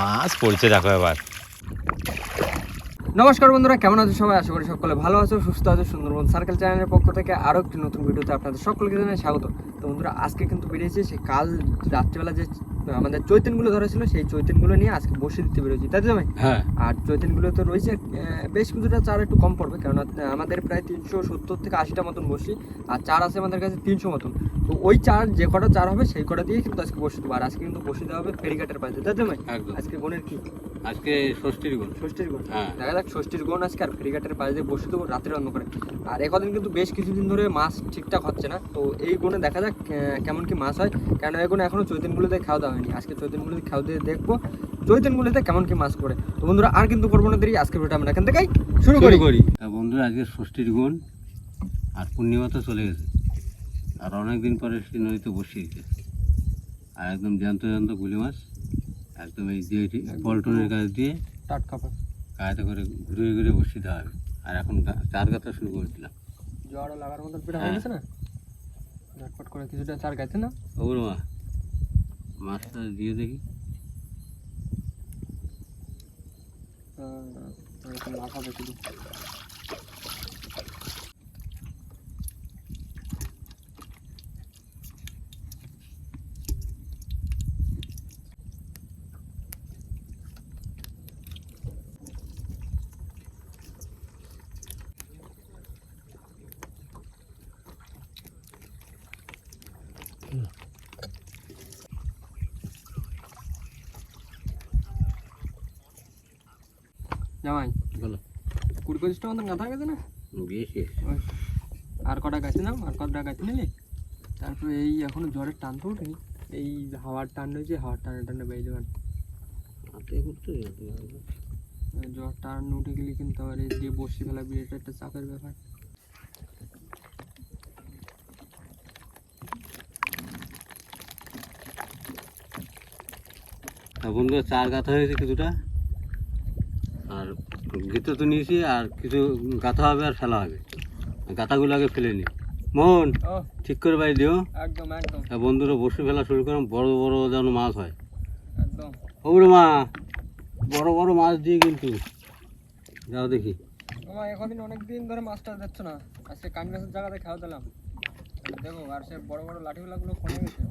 মাছ পড়ছে, দেখো এবার। নমস্কার বন্ধুরা, কেমন আছো সবাই? আশা করি সকলে ভালো আছো, সুস্থ আছো, সুন্দরবন সার্কেল চ্যানেলের পক্ষ থেকে আরও একটি নতুন ভিডিওতে আপনাদের সকলকে জানাই স্বাগত। তো বন্ধুরা, আজকে কিন্তু বেরিয়েছে সে কাল রাত্রিবেলা যে আমাদের চৈতনগুলো ধরেছিল সেই চৈতনগুলো নিয়ে আজকে বসে দিতে বেরোছি তাই তো ভাই হ্যাঁ। আর চৈতনগুলো তো রয়েছে বেশ কিছুটা চার একটু কম পড়বে কারণ আমাদের প্রায় তিনশো সত্তর থেকে আশিটা মতন বসি আর চার আছে আমাদের কাছে তিনশো মতন। তো ওই চার যে কটা চার হবে সেই কটা দিয়ে কিন্তু আজকে বসে দেবো। আর আজকে কিন্তু বসে দেওয়া হবে ফেরিঘাটের পাশে তাই তো ভাই আজকে বোনের কি? আজকে ষষ্ঠীর গুণ। ষষ্ঠীর গুণ। হ্যাঁ। দেখা যাক ষষ্ঠীর গুণ আজকে আর ফেরিঘাটের পাশে দিয়ে বসে দেবো রাতের অন্ধকারে। আর একদিন কিন্তু বেশ কিছুদিন ধরে মাছ ঠিকঠাক হচ্ছে না। তো এই গুণে দেখা যাক কেমন কি মাছ হয়। কেন এই গুণে এখনও চৈতনগুলোতে খাওয়া দাওয়া হয়নি। আজকে চৈতনগুলোতে খাওয়া দিয়ে দেখব চৈতনগুলোতে কেমন কি মাছ করে তো বন্ধুরা আর কিন্তু করব না দেরি আজকে ভিডিওটা আমরা এখান থেকেই শুরু করি। করি। বন্ধুরা আজকে ষষ্ঠীর গুণ আর পূর্ণিমা তো চলে গেছে। আর অনেক দিন পরে সে নদীতে বসিয়েছে। আর একদম জ্যান্ত জ্যান্ত গুলি মাছ। একদম এই দিয়ে পল্টনের গাছ দিয়ে টাটকা কায়দা করে ঘুরে ঘুরে বসিয়ে দেওয়া হবে। আর এখন চার গাথা শুরু করে দিলাম জ্বর লাগার মতন পিঠা হয়ে। গেছে না? ঝটপট করে কিছুটা চার গাইছে না ওর মা মাছটা দিয়ে দেখি। মাথা বেশি দিই জামাই বলো কুড়ি পঁচিশটা মতন গাঁথা গেছে না? বেশি। আর কটা গাছে নাও? আর কটা গাছে নিলে? তারপরে এই এখনও ঝড়ের টান তো উঠেনি এই হাওয়ার টান রয়েছে হাওয়ার টানে টানে বেরিয়ে করতে ঝড় টান উঠে গেলে কিন্তু আবার এই যে বসে ফেলা বিয়েটা একটা চাপের ব্যাপার। বন্ধুরা চার গাথা হয়েছে কিছুটা। আর ভিতর তো নিয়েছি আর কিছু গাথা হবে আর ফেলা হবে। গাথাগুলো আগে ফেলে নি। মোহন ও। ঠিক করে বাই দিও। একদম একদম। বন্ধুরা বসে ফেলা শুরু করলাম বড় বড় যেন মাছ হয়। একদম। ওরে মা বড় বড় মাছ দিয়ে কিন্তু। যাও দেখি। এখন অনেক দিন ধরে মাছটা যাচ্ছে না? আজকে কান গাছের জায়গাতে খাওয়া দিলাম। দেখো আর সে বড় বড় লাঠিগুলাগুলো কমে গেছে।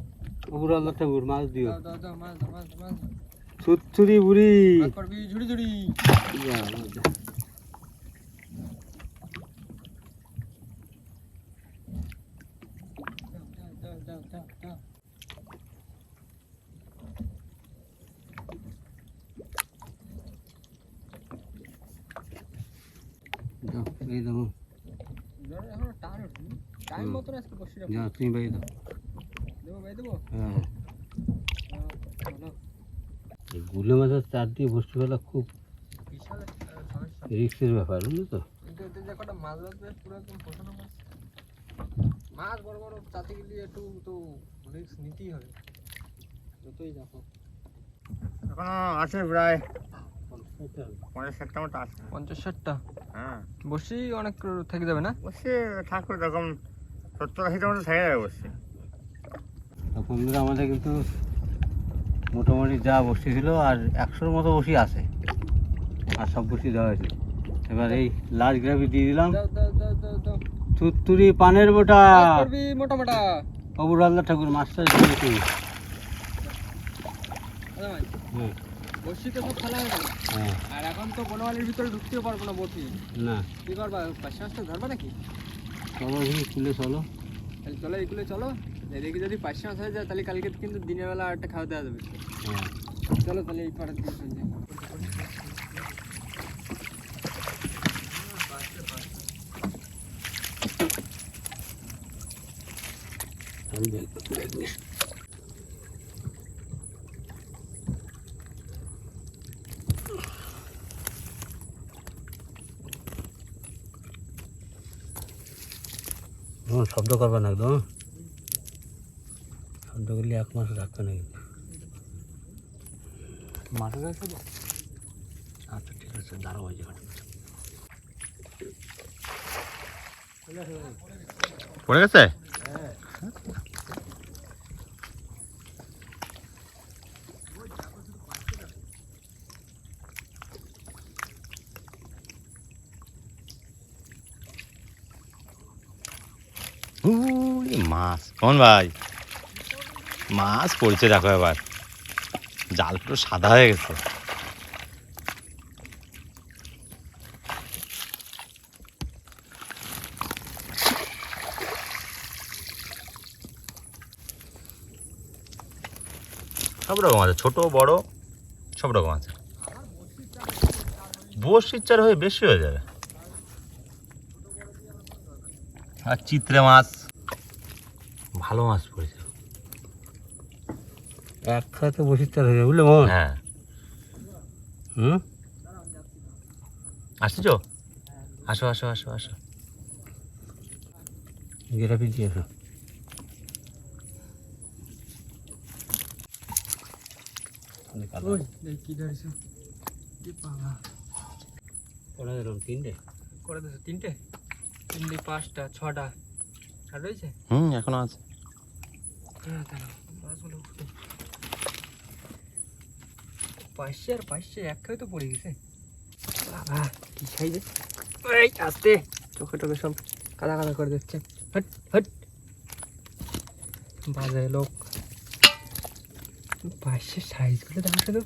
আল্লাহ ঠাকুর মাছ দিও। দাও দাও দাও মাছ মাছ মাছ। দাও। ছুটছুরি বুড়ি মাছ করবি ঝুড়ি ঝুড়ি যা, যা। দাও, দাও, দাও, দাও, দাও। গুলে মাছের চার দিয়ে বসতে ফেলা খুব রিক্সের ব্যাপার বুঝলি তো? কিন্তু এতে যে কটা মাছ বাঁচবে পুরো একদম পোষানো মাছ। মাছ বড় বড় চাতে গেলে একটু তো রিস্ক নিতেই হবে। যতই দেখো এখনও আছে প্রায় পঞ্চাশ ষাটটা মতো আছে। পঞ্চাশ ষাটটা হ্যাঁ। বসি অনেক থেকে যাবে না? বসে ঠাকুর এরকম সত্তর আশিটা মতো থেকে যাবে বসে। তো আমাদের কিন্তু মোটামুটি যা বসি ছিল আর একশোর মতো বসি আছে। আর সব বসি দেওয়া হয়েছে। এবার এই লার্জ গ্রাভি দিয়ে দিলাম। তুত্তুরি পানের বোটা। মোটা মোটা অবুর ঠাকুর মাছটা দিয়েছি। হ্যাঁ বসি তো সব খেলা গেল। আর এখন তো বনমালির ভিতরে ঢুকতেও পারব না বসি। না। কি করবা ধরবা নাকি? চলো খুলে চলো। তাহলে চলো এগুলো চলো। এদিকে যদি পাঁচশো মাছ হয়ে যায় তাহলে কালকে কিন্তু দিনের বেলা একটা খাওয়া দেওয়া যাবে। হ্যাঁ। চলো তাহলে এই পাড়ার দিকে। ও, শব্দ করবে না একদম। সেদ্ধ করলে এক মাস রাখতে নেই। আচ্ছা ঠিক আছে দাঁড়াও পড়ে গেছে? মাছ কোন ভাই? মাছ পড়ছে, দেখো এবার। জাল পুরো সাদা হয়ে গেছে। সব রকম আছে, ছোট, বড়, সব রকম আছে। বসির চার হয়ে বেশি হয়ে যাবে। আর চিত্রে মাছ, ভালো মাছ পড়েছে। এক খাতে বসির চাল হয়ে যাবে বুঝলে মোহন? হ্যাঁ। হুম? আসছো? আসো আসো আসো আসো। পালা? ওরা এরকম তিনটে? করে দিয়েছ তিনটে? তিনটে পাঁচটা ছটা। আর রয়েছে? হুম এখনও আছে। হ্যাঁ। পাঁচশে আর পাঁচশে এক তো পড়ে গেছে। বাবা কি সাইজে এই আস্তে। চোখে টোকে সব কাদা কাদা করে দিচ্ছে হট হট। বাজে লোক। পাঁচশে সাইজগুলো দেখো শুধু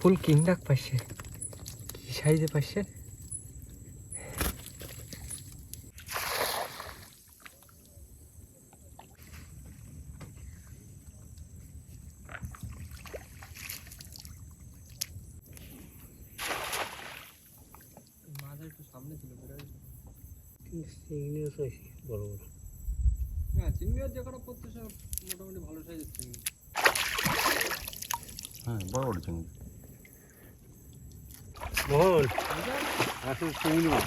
ফুল কিং ডাক পাঁচশে কি সাইজে পাঁচশে মাঝে একটু সামনে ছিল বেরোয় চিংড়িও চাইছি বড় বড় হ্যাঁ চিংড়ি আর যে কটা পড়তে সব মোটামুটি ভালো সাইজের চিংড়ি হ্যাঁ বড় বড় চিংড়ি মোহন আসলে চিংড়ি মাছ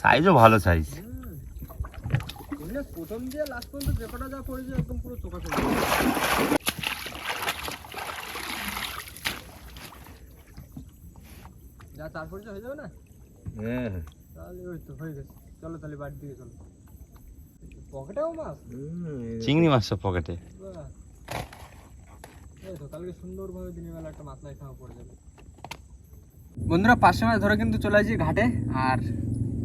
সাইজও ভালো সাইজ প্রথম দিয়ে লাস্ট পর্যন্ত যে কটা যা পড়েছে একদম পুরো চোখা। যা হয়ে যাবে না? হ্যাঁ। তাহলে ওই তো হয়ে গেছে। চলো তাহলে বাড়ির দিকে চলো। পকেটেও মাছ? চিংড়ি মাছ সব পকেটে। কালকে সুন্দরভাবে দিনের বেলা একটা মাতলাই খাওয়া পড়ে যাবে। বন্ধুরা পাঁচশো মাছ ধরে কিন্তু চলে আসছি ঘাটে আর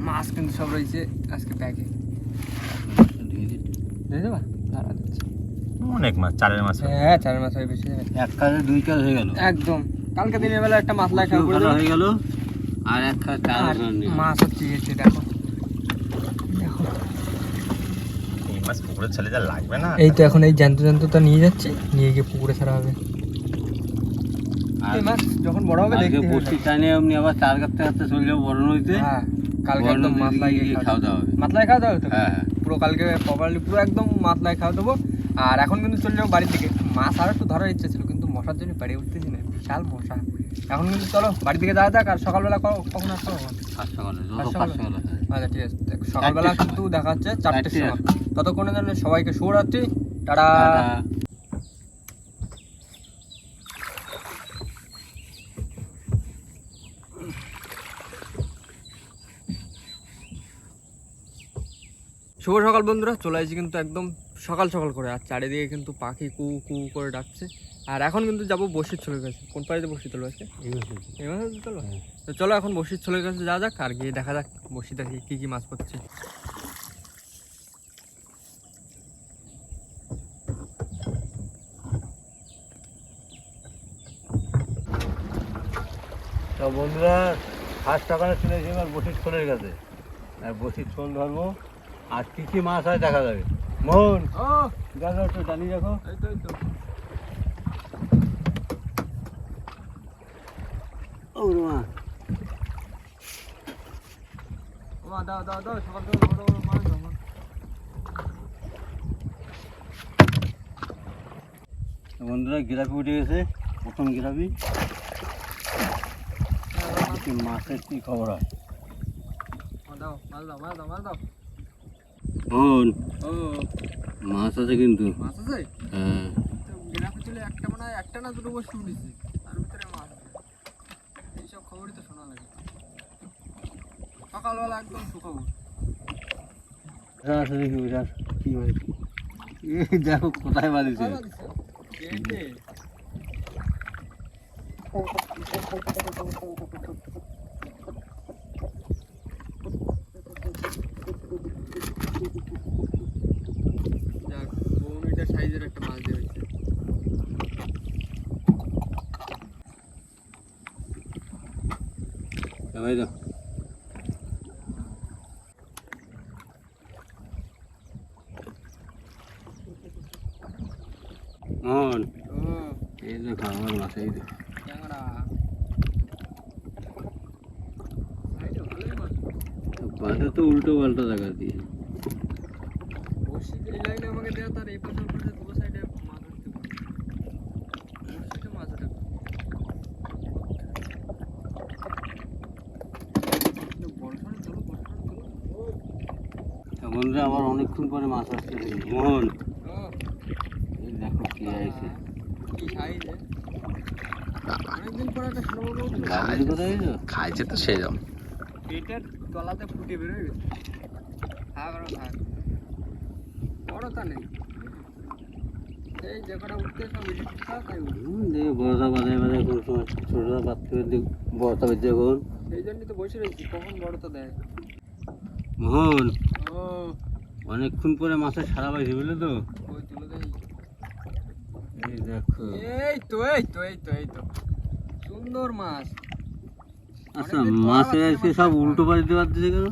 মাছ কিন্তু সব রয়েছে আজকে প্যাকে দেবা দিচ্ছি। অনেক মাছ চারের মাছ হ্যাঁ চার মাছ হয়ে বেশি। এক কাজে দুই কাজ হয়ে গেল। একদম। কালকে দিনের বেলা একটা মাতলাই খাওয়া পড়ে ভালো যাবে। হয়ে গেল। আর এক কাজ চার আর রান্না নেই। মাছ হচ্ছে গেছে দেখো। দেখো। এই মাছ পুকুরের ছেলে যা লাগবে না? এই তো এখন এই জ্যান্ত জ্যান্তটা নিয়ে যাচ্ছি নিয়ে গিয়ে পুকুরে ছাড়া হবে। আর এই মাছ যখন বড় হবে দেখতে বসি টানে এমনি আবার চার কাটতে কাটতে চলে যাব বড় নদীতে। হ্যাঁ কালকে একদম নদীতে খাওয়া দাওয়া হবে। মাতলাই খাওয়া দাওয়া তো? হ্যাঁ হ্যাঁ। পুরো কালকে প্রপারলি পুরো একদম মাতলাই খাওয়া দেবো। আর এখন কিন্তু চলে যাব বাড়ির দিকে। মাছ আর একটু ধরার ইচ্ছা ছিল কিন্তু মশার জন্য পেরে উঠতেছি না। বিশাল মশা। এখন কিন্তু চলো বাড়ির দিকে যাওয়া যাক আর সকালবেলা কখন আসতে হবে? আচ্ছা ঠিক আছে। সকালবেলা কিন্তু দেখা যাচ্ছে চারটের চারটে। সময়। ততক্ষণে জন্য সবাইকে শুভরাত্রি। টাটা। শুভ সকাল বন্ধুরা চলে আসছি কিন্তু একদম সকাল সকাল করে। আর চারিদিকে কিন্তু পাখি কু কু করে ডাকছে। আর এখন কিন্তু যাব বসির ছোলের কাছে। কোন পাড়িতে বসি তোলো আজকে? এই। তোলো? হ্যাঁ। তো চলো এখন বসির ছোলের কাছে যা যাক আর গিয়ে দেখা যাক বসি দেখি কি কি মাছ পড়ছে। তো বন্ধুরা ফার্স্ট সকালে চলে এসে এবার বসির ছোলের কাছে। আর বসির ছোল ধরবো আর কি কি মাছ হয় দেখা যাবে। ও! একটু জানি দেখো এই তো। মা দাও দাও দাও সকাল সকাল বড় বড় মাছ দাও বন্ধুরা গিরাপি উঠে গেছে প্রথম গিরাপি মাছের কি খবর হয়। ও, দাও মাছ আছে কিন্তু। মাছ আছে? হ্যাঁ। একটা মনে একটা না দুটো বসে উঠেছে। খবরই তো শোনা লাগে। সকালবেলা একদম সুখবর। দেখো কোথায় বাঁধিছে যাক সাইজের একটা মাছ দিয়ে হয়েছে да. এই দেখো আমার মাছ এই তো উল্টো পাল্টা জায়গা দিয়ে বসি এই লাইনে আমাকে দেয়া তার এই পাশে ওই পাশে দুটো সাইডে মাছ উঠতে পারে বসিতে মাছ ওঠে কিন্তু বড় সড়ো তোলো বড় সড়ো তোলো তা বন্ধুরা আমার অনেকক্ষণ পরে মাছ আসছে মোহন। দেখো কি আইছে খাইছে। তো সেই জন্য পেটের তলাতে ফুটে বেরোয় গেছে। থাক আরও থাক। বড়টা নেই। বড়টা বাজায় বাজায় কোন সময় ছোটটা পাত্র দিয়ে বড়টা বেঁচে সেই জন্যই তো বসে রয়েছি কখন বড়টা দেয়? মোহন। অনেকক্ষণ পরে মাছের সারা পাইছি বুঝলে তো? এই দেখো। এই তো এই তো এই তো এই তো। সুন্দর মাছ। আচ্ছা মাছের আজকে মাছ সব দেখা। উল্টো কেন?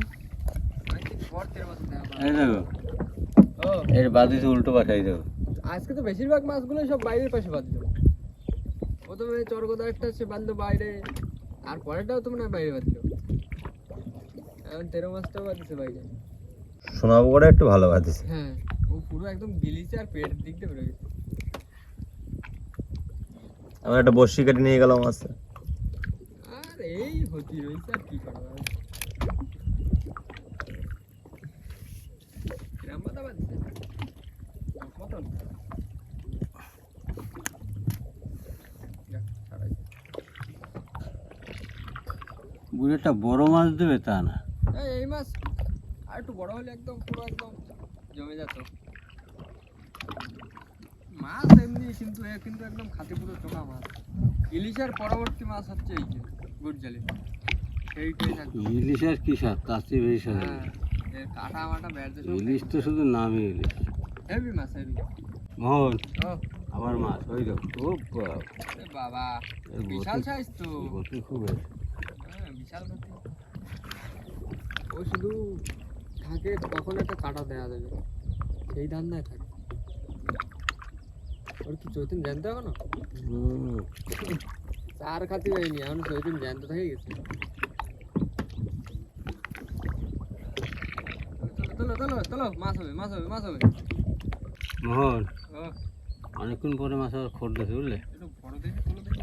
এই দেখো। এর বাদিতে উল্টো আজকে তো বেশিরভাগ মাছগুলো সব বাইরের পাশে প্রথমে চরগদা একটা সে বাঁধলো বাইরে। আর পরেরটাও তো হয় বাইরে বাঁধলো এখন তেরো মাছটাও বাঁধছে বাইরে। শোনাবো করে একটু ভালো বাদিছে হ্যাঁ ও পুরো একদম গিলিছে আর পেটের দিক দিয়ে বেরো গেছে। আমার একটা বর্ষি কাটি নিয়ে গেলাম মাছ আর এই হতি রয়েছে আর কি বাঁধছে। বুড়ি একটা বড় মাছ দেবে তা না। এই এই মাছ। আর একটু বড় হলে একদম পুরো একদম জমে যেত। মাছ এমনি কিন্তু এ কিন্তু একদম খাতে পুরো চোখা মাছ। ইলিশের পরবর্তী মাছ হচ্ছে এই যে সেইটাই থাকবে কি বেশি স্বাদ হ্যাঁ কাটা মাটা বেড়তে ইলিশ তো শুধু নামই ইলিশ। হেভি মাছ হেভি। মোহন মাছ ওই দেখো বাবা বিশাল সাইজ তো। খুব হ্যাঁ বিশাল গতি ও শুধু থাকে কখন একটা কাটা দেওয়া যাবে। সেই ধান্দায় থাকে। ওর কি চৈতন জ্যান্ত এখনও? চার খাতি হয়নি এখন চৈতন জ্যান্ত থেকে গেছে। তোলো তোলো তোলো মাছ হবে মাছ হবে মাছ হবে। মোহন অনেকক্ষণ পরে মাছ আবার খোর দেখে বুঝলে? একটু বড় দেখে তোলো দেখি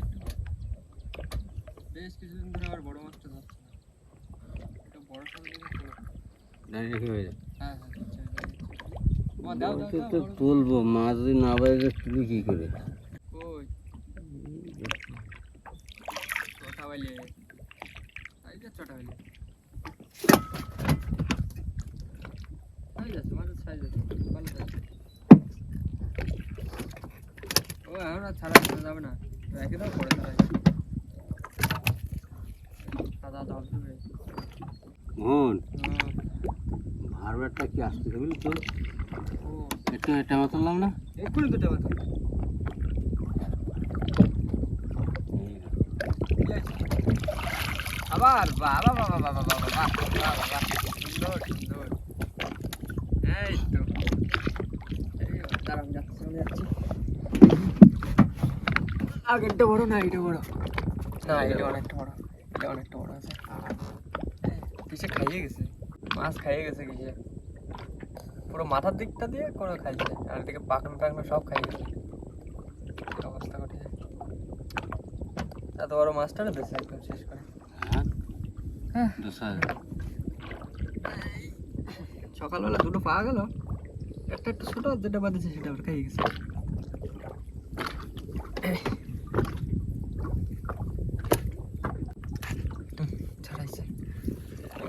বেশ কিছুদিন ধরে আবার বড় মাছটা ধরছে না। একটু বড় তুলবো মাছ যদি না বাইরে তুলি কি করে ওই চটা বাইলে এই যে চটা বাইলে সাইজ আছে মাছের সাইজ আছে ভালো সাইজ ও এখন আর ছাড়া দিতে যাবে না রেখে দাও পরে ছাড়াই সাদা জল দেবে মোহন হুম, ভারবারটা কি আসতেছে বুঝলি তো? একটু না? এক্ষুনি আবার বাবা বাবা বাবা বাবা বাবা বাবা সুন্দর সুন্দর এই তো। দাঁড়ান যাচ্ছি চলে যাচ্ছি। আগেরটা বড় না এটা বড়? না এটা অনেকটা বড়। এটা অনেকটা বড় আছে। কিসে খাইয়ে গেছে। মাছ খাইয়ে গেছে কিসে পুরো মাথার দিকটা দিয়ে করে খাইছে আর এদিকে পাখনা টাকনা সব খাইয়ে গেছে। অবস্থা ঘটেছে এত বড় মাছটা না বেশি একদম শেষ করে। হ্যাঁ। হ্যাঁ সকালবেলা দুটো পাওয়া গেল একটা একটু ছোট যেটা বাঁধেছে সেটা আবার খাইয়ে গেছে।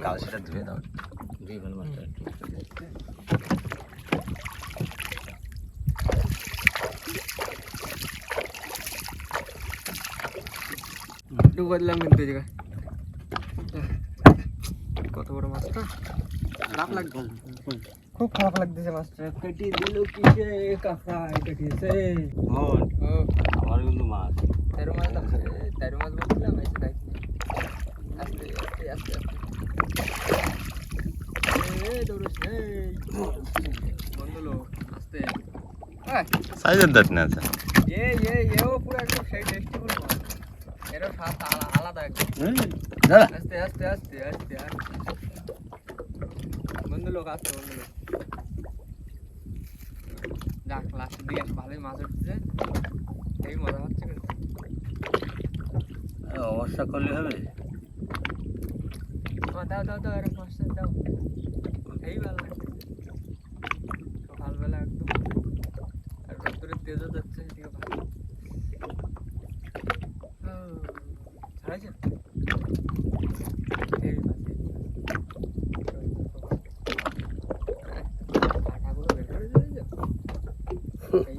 কাল সেটা ধুয়ে দাও। দিয়ে ভালো মাছটা ডুবা দিলাম কিন্তু এই জায়গায় কত বড় মাছটা খারাপ লাগবে খুব খারাপ লাগতেছে মাছটা কেটে দিল কিসে কাঁকড়ায় কেটেছে বোন ও আবার কিন্তু মাছ তেরো মাছ লাগছে তেরো মাছ বলছিলাম এসে এই মজা হচ্ছে কিন্তু অবস্থা করলে হবে আমার দাও দাও দাও এরকম দাও। এই ভালো লাগছে। সকালবেলা একদম আর রোদ্দুরের তেজও যাচ্ছে এদিকে ভালো। ছাড়াইছে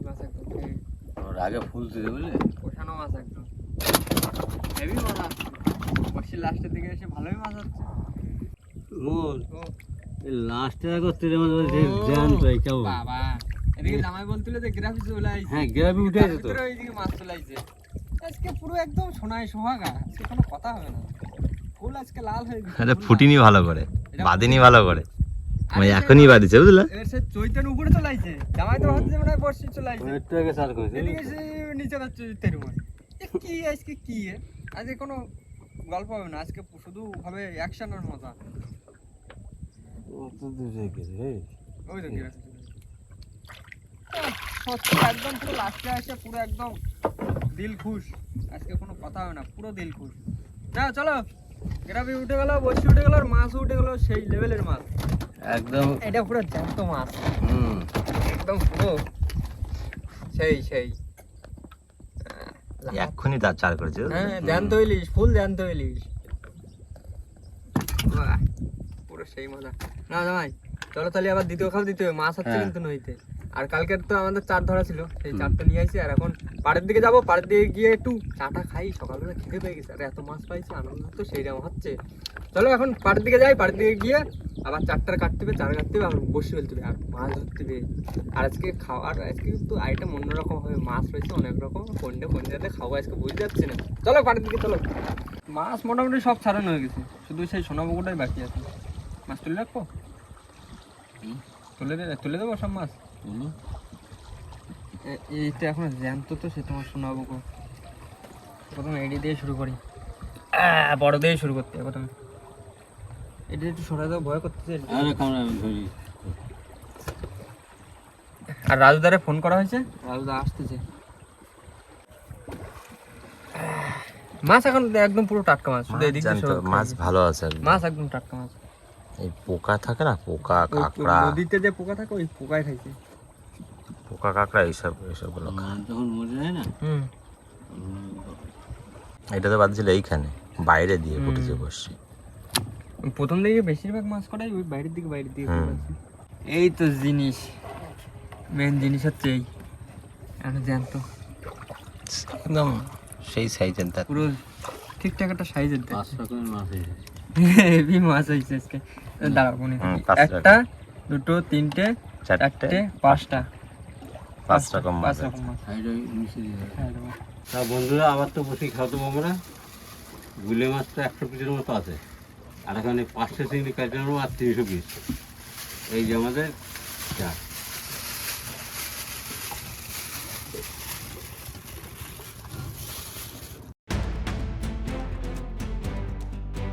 মাছ, মাছ। মাছ আগে ফুল দিতে বুঝলে? কষানো মাছ একদম। হেভি মজা বসি লাস্টের দিকে এসে ভালোই মাছ হচ্ছে। ও লাস্টে একবার তেরে মাছ বলছে জান তো এই কেমন? বাবা এদিকে জামাই বলছিল যে গ্রাফি চলে আইছে। হ্যাঁ গ্রাবি উঠে আছে তো। ভিতরে মাছ চলে আইছে। আজকে পুরো একদম সোনায় সোহাগা আজকে কোনো কথা হবে না। ফুল আজকে লাল হয়ে গেছে এটা ফুটিনি ভালো করে বাদিনি ভালো করে। মানে এখনই বাদিছে বুঝলে? এর সে চৈতন উপরে চলে আইছে। জামাই তো মনে হয় বর্ষি চলে আইছে। একটু আগে চার করেছে এদিকে সে নিচে যাচ্ছে কি আজকে কি আজকে কোনো গল্প হবে না আজকে শুধু হবে অ্যাকশনের মজা ও তো দূরে গেছে রে ওই তো গিরাসি চলে গেছে। আহ, সত্যি একদম পুরো লাস্টে আসে পুরো একদম দিল খুশ। আজকে কোনো কথা হবে না পুরো দিল খুশ। না চলো। গ্রামে উঠে গেল বসে উঠে গেল আর মাছ উঠে গেল সেই লেভেলের মাছ। একদম। এটা পুরো জ্যান্ত মাছ। হুম। একদম পুরো। সেই সেই। এক্ষুনি দাঁত চার করেছে। হ্যাঁ জ্যান্ত ইলিশ ফুল জ্যান্ত ইলিশ। বাহ, সেই মজা। না জামাই চলো তাহলে আবার দ্বিতীয় দিতে হবে মাছ হচ্ছে হ্যাঁ। কিন্তু নইতে আর কালকের তো আমাদের চার ধরা ছিল সেই চারটা নিয়ে আসি আর এখন পাড়ের দিকে যাব পাড়ের দিকে গিয়ে একটু চাটা খাই সকালবেলা খিদে পেয়ে গেছে আর এত মাছ পাইছি আনন্দ তো সেই রকম হচ্ছে। চলো এখন পাড়ের দিকে যাই পাড়ের দিকে গিয়ে আবার চারটার কাটতে হবে চার কাটতে হবে আর বসে ফেলতে হবে আর মাছ ধরতে হবে। আর আজকে খাওয়ার আজকে কিন্তু আইটেম অন্যরকম হবে মাছ রয়েছে অনেক রকম কোনটা কোন জায়গাতে খাব আজকে বুঝতে যাচ্ছে না। চলো পাড়ের দিকে চলো। মাছ মোটামুটি সব ছাড়ানো হয়ে গেছে শুধু সেই সোনাবুকুটাই বাকি আছে। মাছ তুলে রাখব তুলে দে তুলে দেবো সব মাছ হুম। এ- এইটা এখন জ্যান্ত তো সে তোমার সোনাবুকু প্রথমে এডি দিয়ে শুরু করি বড় দিয়ে শুরু করতে হবে প্রথমে এটি একটু সরাই দেবো ভয় করতেছে আরে রাজুদারে ফোন করা হয়েছে রাজুদা আসতেছে মাছ এখন একদম পুরো টাটকা মাছ শুধু এদিক মাছ ভালো আছে মাছ একদম টাটকা মাছ এই পোকা থাকে না পোকা কাঁকড়া। নদীতে যে পোকা থাকে ওই পোকায় খাইছে পোকা কাঁকড়া এইসব এইসবগুলো যখন মরে যায় না হুম। এটা তো বাদছিল এইখানে বাইরে দিয়ে ফুটেছে বসছি প্রথম দিকে বেশিরভাগ মাছ কটাই ওই বাইরের দিকে বাইরের দিকে। এই তো জিনিস মেন জিনিস হচ্ছে এই। জ্যান্ত। একদম সেই সাইজের পুরো ঠিকঠাক একটা সাইজের পাঁচ রকমের মাছ এসেছে হেভি মাছ হয়েছে আজকে দাঁড়াবো নি একটা দুটো তিনটে চারটে। পাঁচটা। পাঁচ রকম পাঁচ মাছ। তা বন্ধুরা আবার তো বসে খাওয়াতে আমরা। গুলে মাছ তো একশো পিসের মতো আছে। আর এখানে পাঁচশো চিংড়ি কাটে নেব আর তিনশো পিস। এই যে আমাদের চার